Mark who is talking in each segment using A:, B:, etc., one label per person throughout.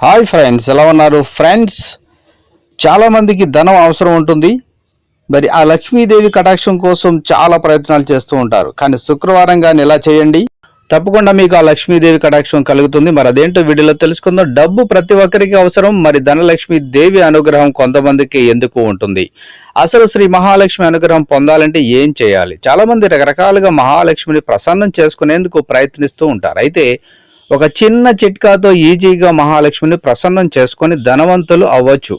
A: Hi friends ఎలా ఉన్నారు? Friends చాలామందికి ధనం అవసరం ఉంటుంది. మరి ఆ లక్ష్మీదేవి కటాక్షం కోసం చాలా ప్రయత్నాలు చేస్తూ ఉంటారు. కానీ శుక్రవారం కానీ ఇలా చేయండి? తప్పకుండా మీకు ఆ లక్ష్మీదేవి కటాక్షం కలుగుతుంది. మరి అదేంటో వీడియోలో తెలుసుకుందాం. డబ్బు ప్రతి ఒక్కరికి అవసరం. మరి ధనలక్ష్మి దేవి అనుగ్రహం కొంతమందికి ఎందుకు ఉంటుంది? అసలు శ్రీ మహాలక్ష్మి అనుగ్రహం పొందాలంటే ఏం చేయాలి? చాలా మంది రకరకాలుగా మహాలక్ష్మిని ప్రసన్నం చేసుకునేందుకు ప్రయత్నిస్తూ ఉంటారు. అయితే ఒక చిన్న చిట్కాతో ఈజీగా మహాలక్ష్మిని ప్రసన్నం చేసుకొని ధనవంతులు అవ్వచ్చు.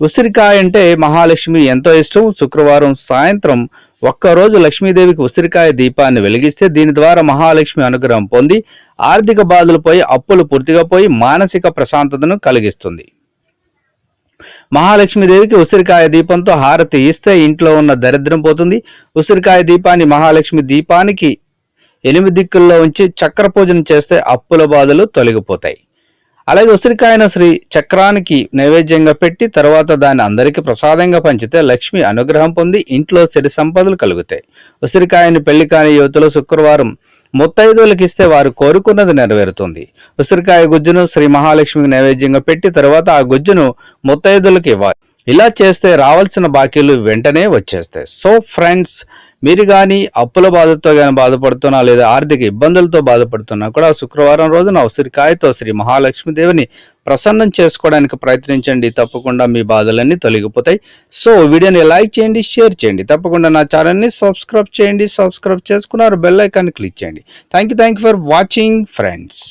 A: ఉసిరికాయ అంటే మహాలక్ష్మి ఎంతో ఇష్టం. శుక్రవారం సాయంత్రం ఒక్కరోజు లక్ష్మీదేవికి ఉసిరికాయ దీపాన్ని వెలిగిస్తే దీని ద్వారా మహాలక్ష్మి అనుగ్రహం పొంది ఆర్థిక బాధలు పోయి అప్పులు పూర్తిగా పోయి మానసిక ప్రశాంతతను కలిగిస్తుంది. మహాలక్ష్మీదేవికి ఉసిరికాయ దీపంతో హారతి ఇస్తే ఇంట్లో ఉన్న దరిద్రం పోతుంది. ఉసిరికాయ దీపాన్ని మహాలక్ష్మి దీపానికి ఎనిమిది దిక్కుల్లో ఉంచి చక్ర పూజన చేస్తే అప్పుల బాధలు తొలగిపోతాయి. అలాగే ఉసిరికాయను శ్రీ చక్రానికి నైవేద్యంగా పెట్టి తర్వాత దాన్ని అందరికీ ప్రసాదంగా పంచితే లక్ష్మి అనుగ్రహం పొంది ఇంట్లో సిరి సంపదలు కలుగుతాయి. ఉసిరికాయని పెళ్ళి కాని యువతులు శుక్రవారం ముత్తైదువులకు ఇస్తే వారు కోరుకున్నది నెరవేరుతుంది. ఉసిరికాయ గుజ్జును శ్రీ మహాలక్ష్మికి నైవేద్యంగా పెట్టి తర్వాత ఆ గుజ్జును ముత్తైదులకు ఇవ్వాలి. ఇలా చేస్తే రావాల్సిన బాకీలు వెంటనే వచ్చేస్తాయి. సో ఫ్రెండ్స్ మీరు కానీ అప్పుల బాధతో కానీ బాధపడుతున్నా లేదా ఆర్థిక ఇబ్బందులతో బాధపడుతున్నా కూడా శుక్రవారం రోజున ఉసిరికాయతో శ్రీ మహాలక్ష్మీదేవిని ప్రసన్నం చేసుకోవడానికి ప్రయత్నించండి. తప్పకుండా మీ బాధలన్నీ తొలగిపోతాయి. సో వీడియోని లైక్ చేయండి షేర్ చేయండి. తప్పకుండా నా ఛానల్ని సబ్స్క్రైబ్ చేయండి. సబ్స్క్రైబ్ చేసుకున్నారు బెల్ ఐకాన్ క్లిక్ చేయండి. Thank you thank you for watching friends.